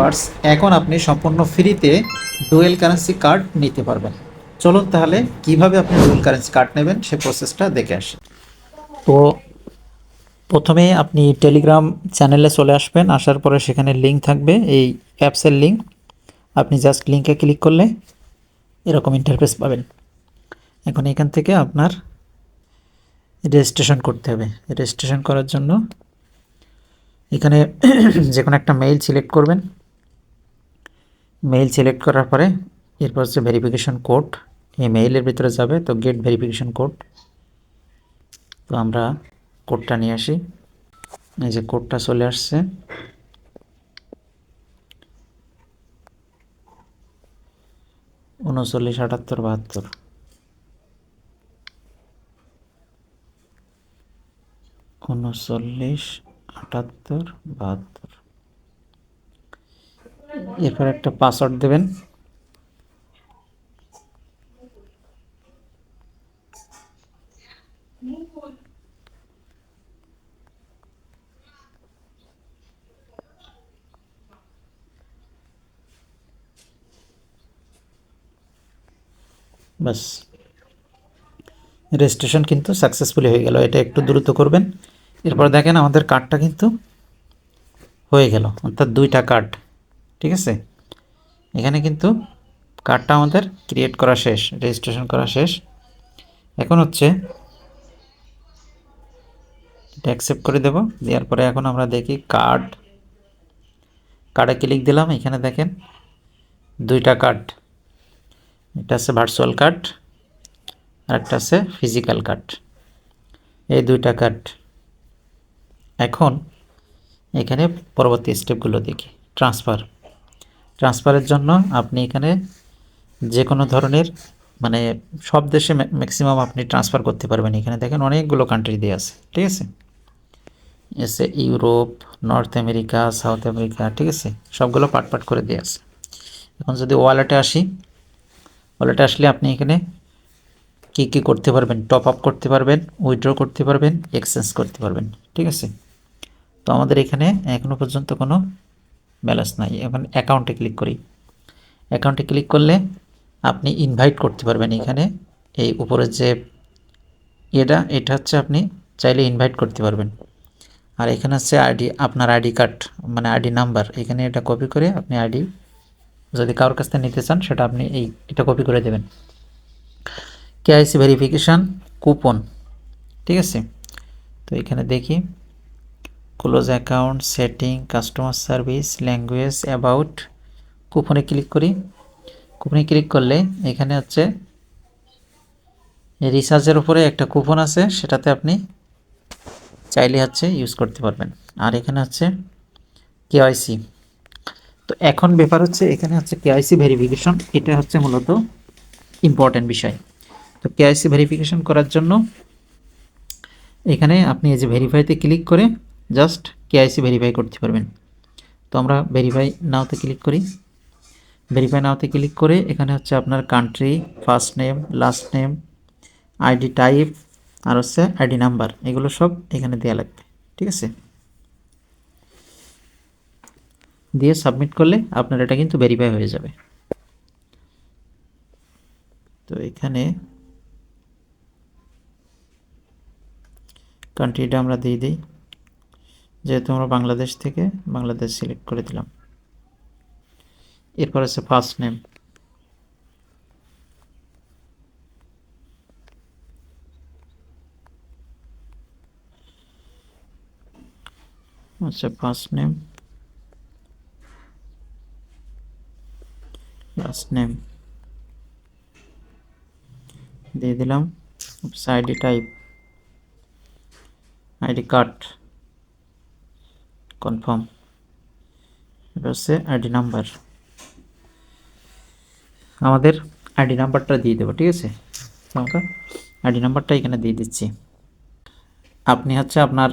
Viewers এখন আপনি সম্পূর্ণ ফ্রিতে ডুয়েল কারেন্সি কার্ড নিতে পারবেন। চলুন তাহলে কীভাবে আপনি ডুয়েল কারেন্সি কার্ড নেবেন সে প্রসেসটা দেখে আসি। তো প্রথমে আপনি টেলিগ্রাম চ্যানেলে চলে আসবেন, আসার পরে সেখানে লিঙ্ক থাকবে, এই অ্যাপসের লিঙ্ক আপনি জাস্ট লিঙ্কে ক্লিক করলে এরকম ইন্টারফেস পাবেন। এখন এখান থেকে আপনার রেজিস্ট্রেশন করতে হবে। রেজিস্ট্রেশন করার জন্য এখানে যে কোনো একটা মেইল সিলেক্ট করবেন। মেইল সিলেক্ট করার পরে এরপর হচ্ছে ভেরিফিকেশন কোড এই মেইলের ভিতরে যাবে, তো গেট ভেরিফিকেশন কোড তো আমরা কোডটা নিয়ে আসি। এই যে কোডটা চলে আসছে। উনচল্লিশ, আটাত্তর, বাহাত্তর। উনচল্লিশ, আটাত্তর, বাহাত্তর। এরপর একটা পাসওয়ার্ড দেবেন। বাস রেজিস্ট্রেশন কিন্তু সাকসেসফুলি হয়ে গেল। এটা একটু দ্রুত করবেন। এরপর দেখেন আমাদের কার্ডটা কিন্তু হয়ে গেল। অর্থাৎ দুইটা কার্ড ঠিক আছে? এখানে কিন্তু কার্ডটা আমাদের ক্রিয়েট করা শেষ রেজিস্ট্রেশন করা শেষ। এখন হচ্ছে এটা অ্যাকসেপ্ট করে দেব, দেওয়ার পরে এখন আমরা দেখি কার্ড কার্ডে ক্লিক দিলাম? এখানে দেখেন, দুইটা কার্ড এটা আছে ভার্চুয়াল কার্ড আর একটা আছে ফিজিক্যাল কার্ড এই দুইটা কার্ড এখন এখানে পরবর্তী স্টেপগুলো দেখি ট্রান্সফার ট্রান্সফারের জন্য আপনি এখানে যে কোনো ধরনের মানে সব দেশে ম্যাক্সিমাম আপনি ট্রান্সফার করতে পারবেন। এখানে দেখেন অনেকগুলো কান্ট্রি দিয়ে আছে, ঠিক আছে? এসে Europe North America South America ঠিক আছে? সবগুলো পাট পাট করে দিয়ে আছে। এখন যদি ওয়ালেটে আসি ওয়ালেটে আসলে আপনি এখানে কী কী করতে পারবেন? টপ আপ করতে পারবেন উইথড্র করতে পারবেন এক্সচেঞ্জ করতে পারবেন, ঠিক আছে? তো আমাদের এখানে এখনও পর্যন্ত কোনো ব্যালেন্স নাই। এখন অ্যাকাউন্টে ক্লিক করি। অ্যাকাউন্টে ক্লিক করলে আপনি ইনভাইট করতে পারবেন এখানে। এই উপরের যে এটা এটা হচ্ছে আপনি চাইলে ইনভাইট করতে পারবেন। আর এখানে হচ্ছে আইডি আপনার আইডি কার্ড মানে আইডি নাম্বার এখানে এটা কপি করে আপনি আইডি যদি কারোর কাছ থেকে নিতে চান, সেটা আপনি এই, এটা কপি করে দেবেন। কেআইসি ভেরিফিকেশান কুপন ঠিক আছে? তো এখানে দেখি। Close account setting customer service language about কুপনে ক্লিক করি। কুপনে ক্লিক করলে এখানে হচ্ছে রিচার্জের উপরে একটা কুপন আছে, সেটাতে আপনি চাইলে হচ্ছে ইউজ করতে পারবেন। আর এখানে হচ্ছে কেওয়াইসি তো এখন ব্যাপার হচ্ছে এখানে হচ্ছে কেআইসি ভেরিফিকেশন এটা হচ্ছে মূলত ইম্পর্ট্যান্ট বিষয়। তো কেআইসি ভেরিফিকেশন করার জন্য এখানে আপনি এই যে ভেরিফাইতে ক্লিক করে জাস্ট কেআইসি ভেরিফাই করতে পারবেন। তো আমরা ভেরিফাই নাওতে ক্লিক করি। ভেরিফাই নাওতে ক্লিক করে এখানে হচ্ছে আপনার country first name last name ID type আর হচ্ছে আইডি নাম্বার এগুলো সব এখানে দেওয়া লাগবে। ঠিক আছে? দিয়ে সাবমিট করলে আপনার এটা কিন্তু ভেরিফাই হয়ে যাবে। তো এখানে কান্ট্রিটা আমরা দিয়ে দিই। যেহেতু আমরা বাংলাদেশ থেকে বাংলাদেশ সিলেক্ট করে দিলাম। এরপর আছে ফার্স্ট নেম আচ্ছা ফার্স্ট নেম লাস্ট নেম দিয়ে দিলাম। ID type ID card confirm এটা হচ্ছে আইডি নাম্বার আমাদের আইডি নাম্বারটা দিয়ে দেবো, ঠিক আছে? আমরা আইডি নাম্বারটা এখানে দিয়ে দিচ্ছি। আপনি হচ্ছে আপনার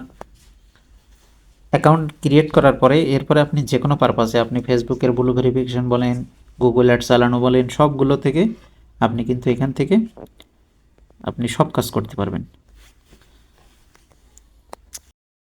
অ্যাকাউন্ট ক্রিয়েট করার পরে, এরপরে আপনি যে কোনো পারপাসে আপনি ফেসবুকের ব্লু ভেরিফিকেশন বলেন গুগল অ্যাড চালানো বলেন, সবগুলো থেকে আপনি কিন্তু এখান থেকে আপনি সব কাজ করতে পারবেন।